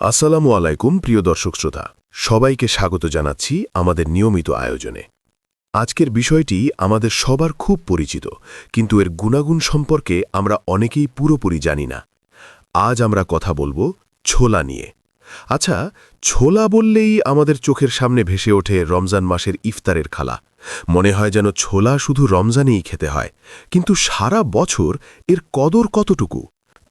আসসালামু আলাইকুম, প্রিয় দর্শক শ্রোতা। সবাইকে স্বাগত জানাচ্ছি আমাদের নিয়মিত আয়োজনে। আজকের বিষয়টি আমাদের সবার খুব পরিচিত, কিন্তু এর গুণাগুণ সম্পর্কে আমরা অনেকেই পুরোপুরি জানি না। আজ আমরা কথা বলব ছোলা নিয়ে। আচ্ছা ছোলা বললেই আমাদের চোখের সামনে ভেসে ওঠে রমজান মাসের ইফতারের খালা। মনে হয় যেন ছোলা শুধু রমজানেই খেতে হয়, কিন্তু সারা বছর এর কদর কতটুকু?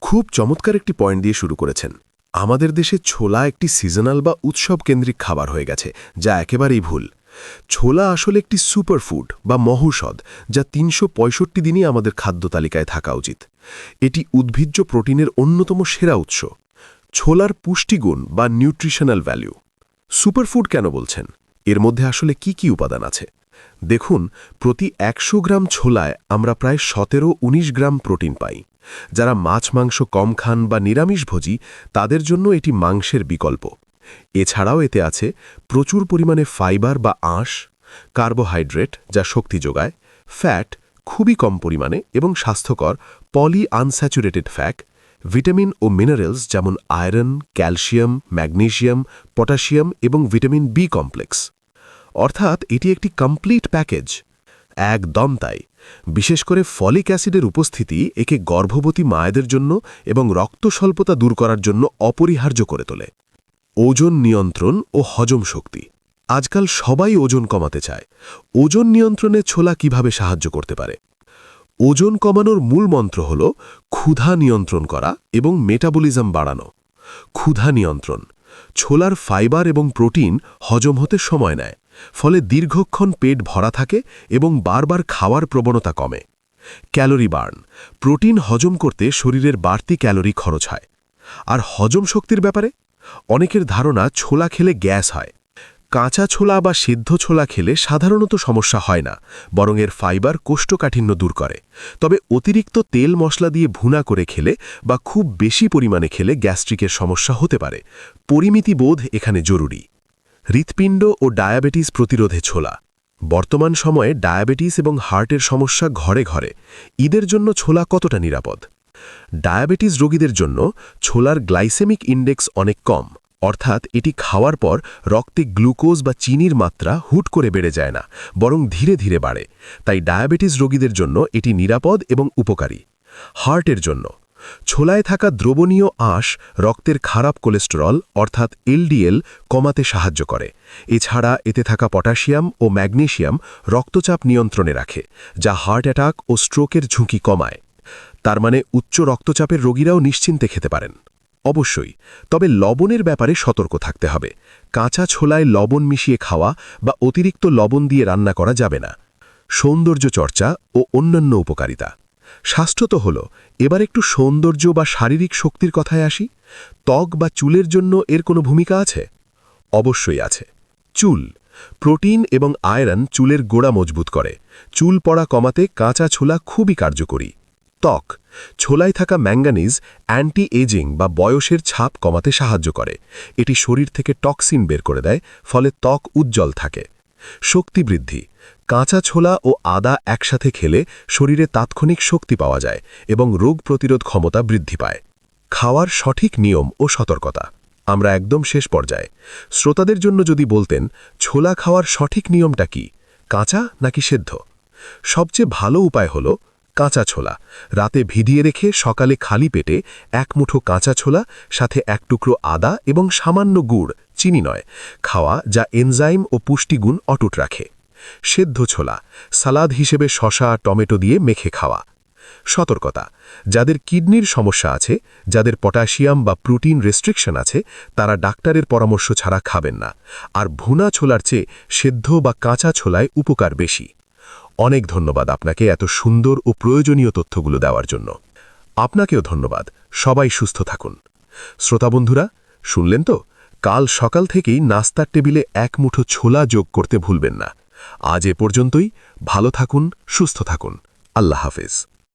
খুব চমৎকার একটি পয়েন্ট দিয়ে শুরু করেছেন। আমাদের দেশে ছোলা একটি সিজনাল বা উৎসব কেন্দ্রিক খাবার হয়ে গেছে, যা একেবারেই ভুল। ছোলা আসলে একটি সুপারফুড বা মহৌষধ, যা তিনশো পঁয়ষট্টি দিনই আমাদের খাদ্য তালিকায় থাকা উচিত। এটি উদ্ভিজ্জ প্রোটিনের অন্যতম সেরা উৎস। ছোলার পুষ্টিগুণ বা নিউট্রিশনাল ভ্যালু সুপারফুড কেন বলছেন? এর মধ্যে আসলে কি কি উপাদান আছে? দেখুন, প্রতি একশো গ্রাম ছোলায় আমরা প্রায় সতেরো ১৯ গ্রাম প্রোটিন পাই। যারা মাছ মাংস কম খান বা নিরামিষভোজী তাদের জন্য এটি মাংসের বিকল্প। এছাড়াও এতে আছে প্রচুর পরিমাণে ফাইবার বা আঁশ, কার্বোহাইড্রেট যা শক্তি যোগায়, ফ্যাট খুবই কম পরিমাণে এবং স্বাস্থ্যকর পলি আনস্যাচুরেটেড ফ্যাট, ভিটামিন ও মিনারেলস যেমন আয়রন, ক্যালসিয়াম ম্যাগনেশিয়াম পটাশিয়াম এবং ভিটামিন বি কমপ্লেক্স। অর্থাৎ এটি একটি কমপ্লিট প্যাকেজ। একদম তাই। বিশেষ করে ফলিক অ্যাসিডের উপস্থিতি একে গর্ভবতী মায়েদের জন্য এবং রক্ত স্বল্পতা দূর করার জন্য অপরিহার্য করে তোলে। ওজন নিয়ন্ত্রণ ও হজম শক্তি। আজকাল সবাই ওজন কমাতে চায়। ওজন নিয়ন্ত্রণে ছোলা কীভাবে সাহায্য করতে পারে? ওজন কমানোর মূল মন্ত্র হল ক্ষুধা নিয়ন্ত্রণ করা এবং মেটাবলিজম বাড়ানো। ক্ষুধা নিয়ন্ত্রণ। ছোলার ফাইবার এবং প্রোটিন হজম হতে সময় নেয়, ফলে দীর্ঘক্ষণ পেট ভরা থাকে এবং বারবার খাওয়ার প্রবণতা কমে। ক্যালোরি বার্ন, প্রোটিন হজম করতে শরীরের বাড়তি ক্যালোরি খরচ হয়। আর হজম শক্তির ব্যাপারে? অনেকের ধারণা ছোলা খেলে গ্যাস হয় কাঁচা ছোলা বা সিদ্ধ ছোলা খেলে সাধারণত সমস্যা হয় না, বরং এর ফাইবার কোষ্ঠকাঠিন্য দূর করে। তবে অতিরিক্ত তেল মশলা দিয়ে ভুনা করে খেলে বা খুব বেশি পরিমাণে খেলে গ্যাস্ট্রিকের সমস্যা হতে পারে। পরিমিতি বোধ এখানে জরুরি। হৃৎপিণ্ড ও ডায়াবেটিস প্রতিরোধে ছোলা। বর্তমান সময়ে ডায়াবেটিস এবং হার্টের সমস্যা ঘরে ঘরে। ঈদের জন্য ছোলা কতটা নিরাপদ? ডায়াবেটিস রোগীদের জন্য ছোলার গ্লাইসেমিক ইন্ডেক্স অনেক কম। অর্থাৎ এটি খাওয়ার পর রক্তে গ্লুকোজ বা চিনির মাত্রা হুট করে বেড়ে যায় না, বরং ধীরে ধীরে বাড়ে। তাই ডায়াবেটিস রোগীদের জন্য এটি নিরাপদ এবং উপকারী। হার্টের জন্য। ছোলায় থাকা দ্রবণীয় আঁশ রক্তের খারাপ কোলেস্টেরল অর্থাৎ এলডিএল কমাতে সাহায্য করে। এছাড়া এতে থাকা পটাশিয়াম ও ম্যাগনেশিয়াম রক্তচাপ নিয়ন্ত্রণে রাখে, যা হার্ট অ্যাটাক ও স্ট্রোকের ঝুঁকি কমায়। তার মানে উচ্চ রক্তচাপের রোগীরাও নিশ্চিন্তে খেতে পারেন। অবশ্যই, তবে লবণের ব্যাপারে সতর্ক থাকতে হবে। কাঁচা ছোলায় লবণ মিশিয়ে খাওয়া বা অতিরিক্ত লবণ দিয়ে রান্না করা যাবে না। সৌন্দর্য চর্চা ও অন্যান্য উপকারিতা। স্বাস্থ্য তো হল, এবার একটু সৌন্দর্য বা শারীরিক শক্তির কথায় আসি। ত্বক বা চুলের জন্য এর কোনো ভূমিকা আছে? অবশ্যই আছে। চুল, প্রোটিন এবং আয়রন চুলের গোড়া মজবুত করে। চুল পড়া কমাতে কাঁচা ছোলা খুবই কার্যকরী। ত্বক। ছোলায় থাকা ম্যাঙ্গানিজ অ্যান্টি এজিং বা বয়সের ছাপ কমাতে সাহায্য করে। এটি শরীর থেকে টক্সিন বের করে দেয়, ফলে ত্বক উজ্জ্বল থাকে। শক্তি বৃদ্ধি। কাঁচা ছোলা ও আদা একসাথে খেলে শরীরে তাৎক্ষণিক শক্তি পাওয়া যায় এবং রোগ প্রতিরোধ ক্ষমতা বৃদ্ধি পায়। খাওয়ার সঠিক নিয়ম ও সতর্কতা। আমরা একদম শেষ পর্যায়ে। শ্রোতাদের জন্য যদি বলতেন, ছোলা খাওয়ার সঠিক নিয়মটা কি? কাঁচা নাকি সেদ্ধ? সবচেয়ে ভালো উপায় হল কাঁচা ছোলা। রাতে ভিডিয়ে রেখে সকালে খালি পেটে এক মুঠো কাঁচা ছোলা, সাথে এক টুকরো আদা এবং সামান্য গুড়, চিনি নয়, খাওয়া যা এনজাইম ও পুষ্টিগুণ অটুট রাখে। সেদ্ধ ছোলা, সালাদ হিসেবে শশা, টমেটো দিয়ে মেখে খাওয়া। সতর্কতা, যাদের কিডনির সমস্যা আছে, যাদের পটাশিয়াম বা প্রোটিন রেস্ট্রিকশন আছে, তারা ডাক্তারের পরামর্শ ছাড়া খাবেন না। আর ভুনা ছোলার চেয়ে সেদ্ধ বা কাঁচা ছোলায় উপকার বেশি। অনেক ধন্যবাদ আপনাকে এত সুন্দর ও প্রয়োজনীয় তথ্যগুলো দেওয়ার জন্য। আপনাকেও ধন্যবাদ। সবাই সুস্থ থাকুন। শ্রোতা বন্ধুরা, শুনলেন তো? কাল সকাল থেকেই নাস্তার টেবিলে এক মুঠো ছোলা যোগ করতে ভুলবেন না। আজ এ পর্যন্তই। ভালো থাকুন, সুস্থ থাকুন। আল্লাহ হাফেজ।